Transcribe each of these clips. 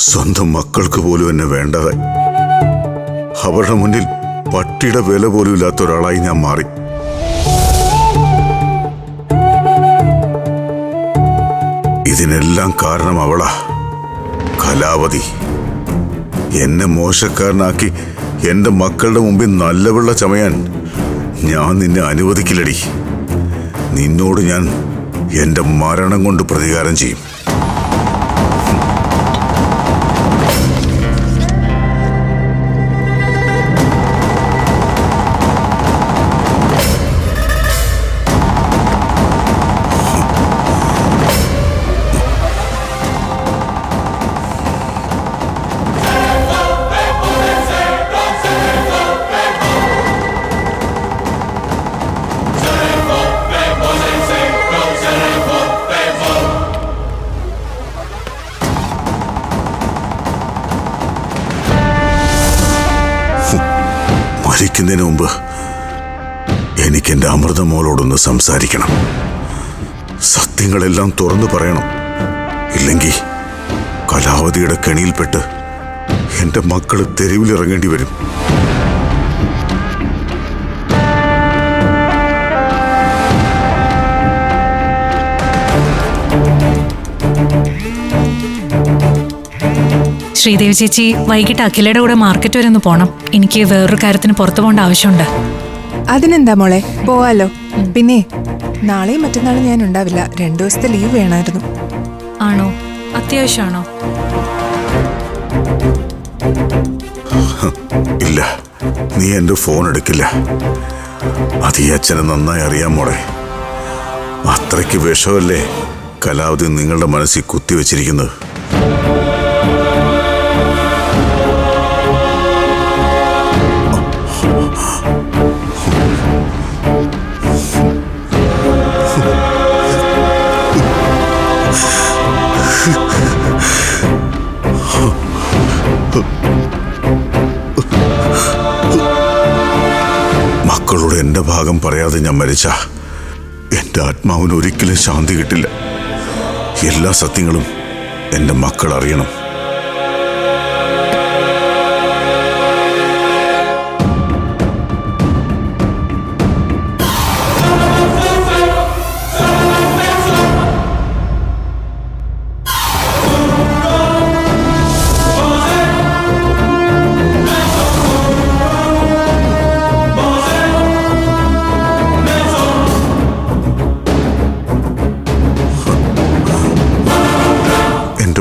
സ്വന്തം മക്കൾക്ക് പോലും എന്നെ വേണ്ടതായി. അവരുടെ മുന്നിൽ പട്ടിയുടെ വില പോലും ഇല്ലാത്ത ഒരാളായി ഞാൻ മാറി. ഇതിനെല്ലാം കാരണം അവളാ. കലാവതി. എന്നെ മോശക്കാരനാക്കി എന്റെ മക്കളുടെ മുമ്പിൽ നല്ല വെള്ള ചമയാൻ ഞാൻ നിന്നെ അനുവദിക്കില്ലടി. നിന്നോട് ഞാൻ എന്റെ മരണം കൊണ്ട് പ്രതികാരം ചെയ്യും. മരിക്കുന്നതിന് മുമ്പ് എനിക്ക് എന്റെ അമൃതമോളോടൊന്ന് സംസാരിക്കണം. സത്യങ്ങളെല്ലാം തുറന്നു പറയണം. ഇല്ലെങ്കിൽ കലാവതിയുടെ കെണിയിൽപ്പെട്ട് എന്റെ മക്കൾ തെരുവിലിറങ്ങേണ്ടി വരും. ശ്രീദേവി ചേച്ചി വൈകിട്ട് അഖിലയുടെ കൂടെ മാർക്കറ്റ് വരെ ഒന്ന് പോണം. എനിക്ക് വേറൊരു കാര്യത്തിന് പുറത്തു പോകേണ്ട ആവശ്യമുണ്ട്. അതിനെന്താ മോളെ? പോവാലോ. പിന്നെ നാളെയും മറ്റന്നാളും ഞാൻ ഉണ്ടാവില്ല. രണ്ടു ദിവസത്തെ ലീവ് വേണമായിരുന്നു. ആണോ? അത്യാവശ്യമാണോ? ഇല്ല. നീ എന്റെ ഫോൺ എടുക്കില്ല. അത് ഈ അച്ഛനെ നന്നായി അറിയാം മോളെ. അത്രയ്ക്ക് വിഷമല്ലേ കലാവധി നിങ്ങളുടെ മനസ്സിൽ കുത്തിവെച്ചിരിക്കുന്നത്? മക്കളോട് എന്റെ ഭാഗം പറയാതെ ഞാൻ മരിച്ച എന്റെ ആത്മാവിന് ഒരിക്കലും ശാന്തി കിട്ടില്ല. എല്ലാ സത്യങ്ങളും എന്റെ മക്കൾ അറിയണം.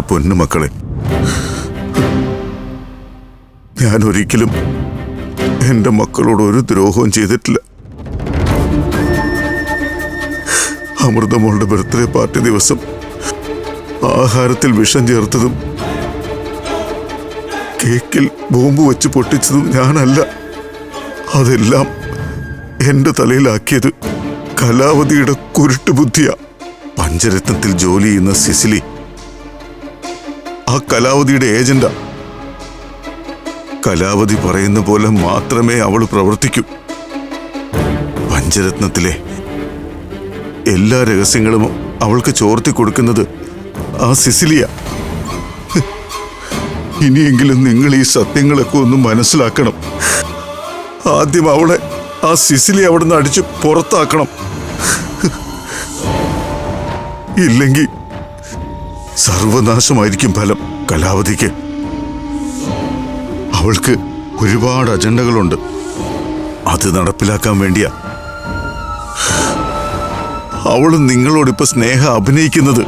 പൊന്നു മക്കളെ ഞാൻ ഒരിക്കലും എന്റെ മക്കളോട് ഒരു ദ്രോഹവും ചെയ്തിട്ടില്ല. അമൃതമോളുടെ ബർത്ത്ഡേ പാർട്ടി ദിവസം ആഹാരത്തിൽ വിഷം ചേർത്തതും കേക്കിൽ ബോംബ് വെച്ച് പൊട്ടിച്ചതും ഞാനല്ല. അതെല്ലാം എന്റെ തലയിലാക്കിയത് കലാവതിയുടെ കുരുട്ട് ബുദ്ധിയാ പഞ്ചരത്നത്തിൽ ജോലി ചെയ്യുന്ന സിസിലി ആ കലാവതിയുടെ ഏജന്റാ. കലാവതി പറയുന്ന പോലെ മാത്രമേ അവൾ പ്രവർത്തിക്കൂ. പഞ്ചരത്നത്തിലെ എല്ലാ രഹസ്യങ്ങളും അവൾക്ക് ചോർത്തി കൊടുക്കുന്നത് ആ സിസിലിയ. ഇനിയെങ്കിലും നിങ്ങൾ ഈ സത്യങ്ങളൊക്കെ ഒന്ന് മനസ്സിലാക്കണം. ആദ്യം അവളെ ആ സിസിലി അവിടുന്ന് അടിച്ച് പുറത്താക്കണം. ഇല്ലെങ്കിൽ സർവനാശമായിരിക്കും ഫലം കലാവതിക്ക് അവൾക്ക് ഒരുപാട് അജണ്ടകളുണ്ട്. അത് നടപ്പിലാക്കാൻ വേണ്ടിയാ. അവൾ നിങ്ങളോടിപ്പോ സ്നേഹം അഭിനയിക്കുന്നത്.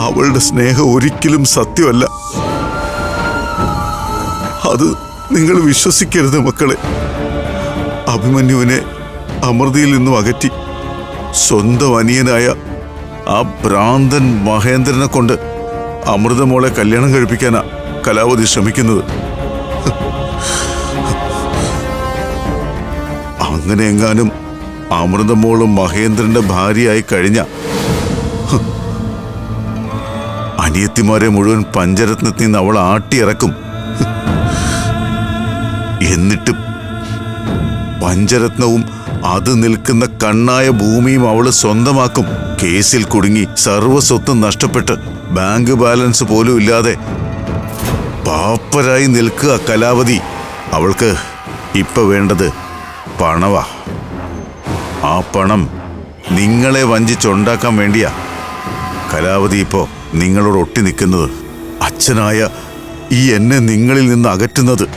അവളുടെ സ്നേഹം ഒരിക്കലും സത്യമല്ല. അത് നിങ്ങൾ വിശ്വസിക്കരുത് മക്കളെ. അഭിമന്യുവിനെ അമൃതിയിൽ നിന്നും അകറ്റി. സ്വന്തം അനിയനായ ആ ഭ്രാന്തൻ മഹേന്ദ്രനെ കൊണ്ട് അമൃതമോളെ കല്യാണം കഴിപ്പിക്കാനാ കലാവതി ശ്രമിക്കുന്നത് അങ്ങനെ എങ്ങാനും അമൃതമോളും മഹേന്ദ്രന്റെ ഭാര്യയായി കഴിഞ്ഞ അനിയത്തിമാരെ മുഴുവൻ പഞ്ചരത്നത്തിൽ നിന്ന് അവൾ ആട്ടിയിറക്കും. എന്നിട്ട് പഞ്ചരത്നവും അത് നിൽക്കുന്ന കണ്ണായ ഭൂമിയും അവൾ സ്വന്തമാക്കും. കേസിൽ കുടുങ്ങി സർവസ്വത്തും നഷ്ടപ്പെട്ട് ബാങ്ക് ബാലൻസ് പോലും ഇല്ലാതെ പാപ്പരായി നിൽക്കുക കലാവതി. അവൾക്ക് ഇപ്പൊ വേണ്ടത് പണവാ. ആ പണം നിങ്ങളെ വഞ്ചിച്ചുണ്ടാക്കാൻ വേണ്ടിയാ. കലാവതി ഇപ്പോ നിങ്ങളോട് ഒട്ടി നിൽക്കുന്നത്. അച്ഛനായ ഈ എന്നെ നിങ്ങളിൽ നിന്ന് അകറ്റുന്നത്.